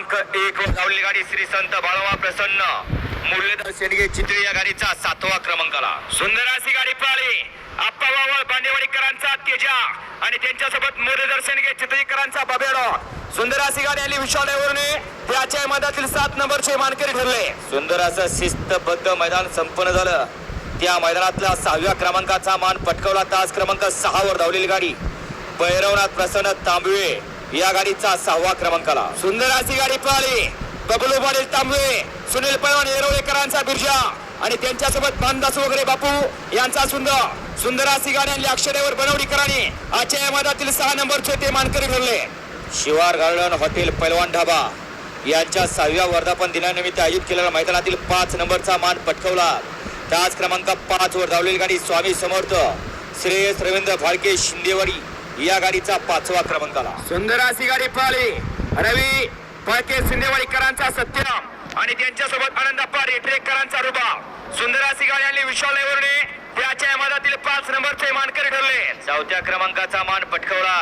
क्रमांक एक वर धावली गाडी श्री संत बाळवा प्रसन्न. मुरलीधर शेडगे चित्रे या गाडीचा सातवा क्रमांकाला. सुंदर अशी गाडी पळाली आप्पा वावळ बांदेवाडीकरांचा तेजा आणि त्यांच्यासोबत मुरलीधर शेडगे चित्रीकरांचा बाबेडो. सुंदर अशी गाडी आली विशाल ड्रायव्हरने. त्याच्या मधातील सात नंबरचे मानकरी ठरले. सुंदर असं शिस्तबद्ध मैदान संपन्न झालं. त्या मैदानातल्या सहाव्या क्रमांकाचा मान पटकवला. तास क्रमांक सहा वर धावलेली गाडी. भैरवनाथ प्रसन्न तांबवे या गाडीचा सहावा क्रमांकाला सुंदर अशी गाडी पळाली. बबलू पाटील तांबवे सुनील पैलवान येरोळेकरांचा बिर्जा आणि त्यांच्यासोबत मानदास वगैरे बापू यांचा सुंदर. सुंदर अशी गाडी आणली अक्षरेवर बनवडीकरांनी आजच्या या मधातील सहा नंबरचे ते मानकरी ठरले. शिवार गार्डन हॉटेल पैलवान ढाबा. यांच्या सहाव्या वर्धापन दिनानिमित्त आयोजित केलेल्या मैदानातील पाच नंबरचा मान पटकवला. त्याच क्रमांक पाच वर धावलेली गाडी स्वामी समर्थ. श्रेयस रवींद्र फाळके शिंदेवाडी. या गाडीचा पाचवा क्रमांकाला सुंदर अशी गाडी पळाली. रवी पळके शिंदेवाडीकरांचा सत्यराम आणि त्यांच्यासोबत आनंद आनंदप्पा रेटरेकरांचा रुबा. सुंदर अशी गाडी आणली विशाल वरणे त्याच्या मधातील पाच नंबरचे मानकरी ठरले. चौथ्या क्रमांकाचा मान पटकवला.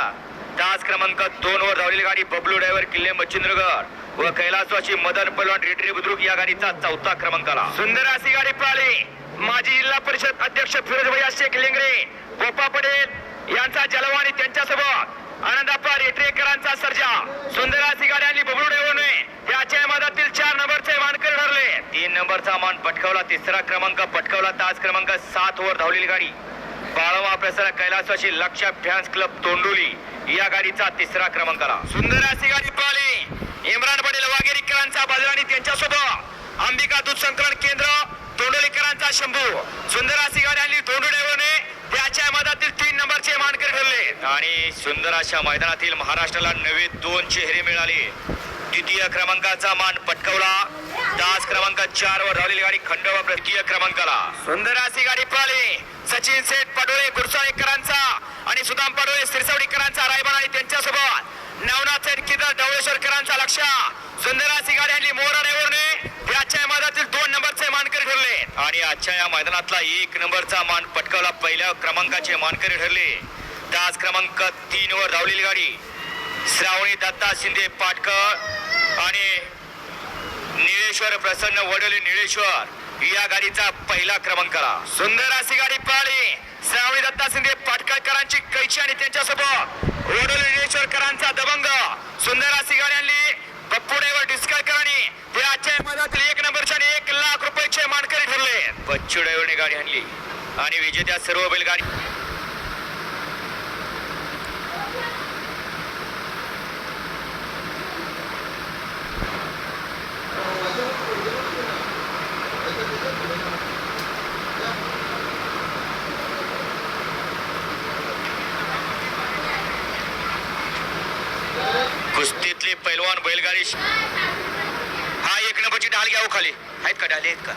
तास क्रमांक दोन वर धावलेली गाडी बबलू ड्रायव्हर किल्ले मच्छिंद्रगड व कैलासवाची मदन पलवान रेटरी बुद्रुक या गाडीचा चौथा क्रमांक आला. सुंदर अशी गाडी पळाली. माजी जिल्हा परिषद अध्यक्ष फिरोज भैया शेख लिंगरे गोपा पटेल यांचा जलवा आणि त्यांच्यासोबत आनंदाप्पा रेटरेकरांचा सर्जा सुंदर सिगाड्यांनी गाडी आणली नये. याच्या मधातील चार नंबरचे मानकर ठरले. तीन नंबरचा मान पटकावला तिसरा क्रमांक पटकावला तास क्रमांक सात वर धावलेली गाडी. बाळवा प्रसार कैलासवाशी लक्ष फॅन्स क्लब तोंडोली. या गाडीचा तिसरा क्रमांकाला. सुंदर अशी गाडी पळाली. इम्रान पटेल वाघेरीकरांचा बाजू आणि त्यांच्यासोबत अंबिका दूध संकलन केंद्र तोंडोलीकरांचा शंभू. सुंदर अशी गाडी आणली तोंडोडेवरने मधातील तीन नंबरचे मानकर ठरले. आणि सुंदर अशा मैदानातील महाराष्ट्राला नवे दोन चेहरे मिळाले. द्वितीय क्रमांकाचा मान पटकवला. तास क्रमांक चार वर धावलेली गाडी खंडवा तृतीय क्रमांकाला. सुंदर अशी गाडी पळाली. सचिन सेठ पडोळे गुरसाळेकरांचा आणि सुदाम पडोळे सिरसवडीकरांचा रायबान आणि त्यांच्यासोबत. नवनाथ सेठ किदर ढवळेश्वरकरांचा लक्ष. सुंदर अशी गाडी आणली मोरा ड्रायव्हरने याच्या मधातील दोन नंबरचे मानकरी ठरले आणि आजच्या या मैदानातला एक नंबरचा मान पटकावला. पहिल्या क्रमांकाचे मानकरी ठरले. तास क्रमांक तीन वर धावलेली गाडी. श्रावणी दत्ता शिंदे पाटकर आणि निळेश्वर प्रसन्न वडोली निळेश्वर या गाडीचा पहिला क्रमांकाला. सुंदर अशी गाडी पळाली. श्रावणी दत्ता शिंदे पाटकरकरांची कैची आणि त्यांच्यासोबत वडोली निळेश्वरकरांचा दबंग सुंदर अशी गाडी आणली बप्पुडेवर डिस्कळकरांनी ते आजच्या मधातील एक नंबरच्या आणि एक लाख रुपयाचे मानकरी चिडवणे गाडी आणली. आणि विजेत्या सर्व बैलगाडी कुस्तीतली पैलवान बैलगाडी हा एक नंबरची डाल घ्या खाली आहेत का ढाले आहेत का?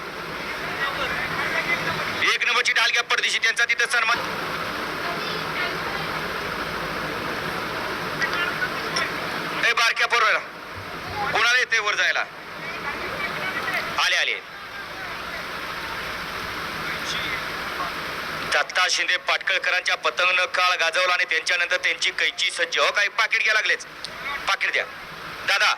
एक नंबरची घ्या परदेशी त्यांचा तिथं सन्मान. बारक्या पोरवेला कोणाला येते वर जायला? आले आले. दत्ता शिंदे पाटकळकरांच्या पतंगनं काळ गाजवला आणि त्यांच्यानंतर त्यांची कैची सज्ज. हो काही पाकिट घ्या लागलेच. पाकिट द्या. दादा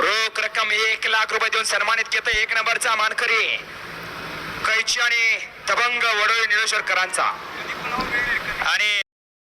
रोख रक्कम एक लाख रुपये देऊन सन्मानित केलं. एक नंबरचा मानकरी. कैची आणि तबंग वडोळी निळेश्वरकरांचा. आणि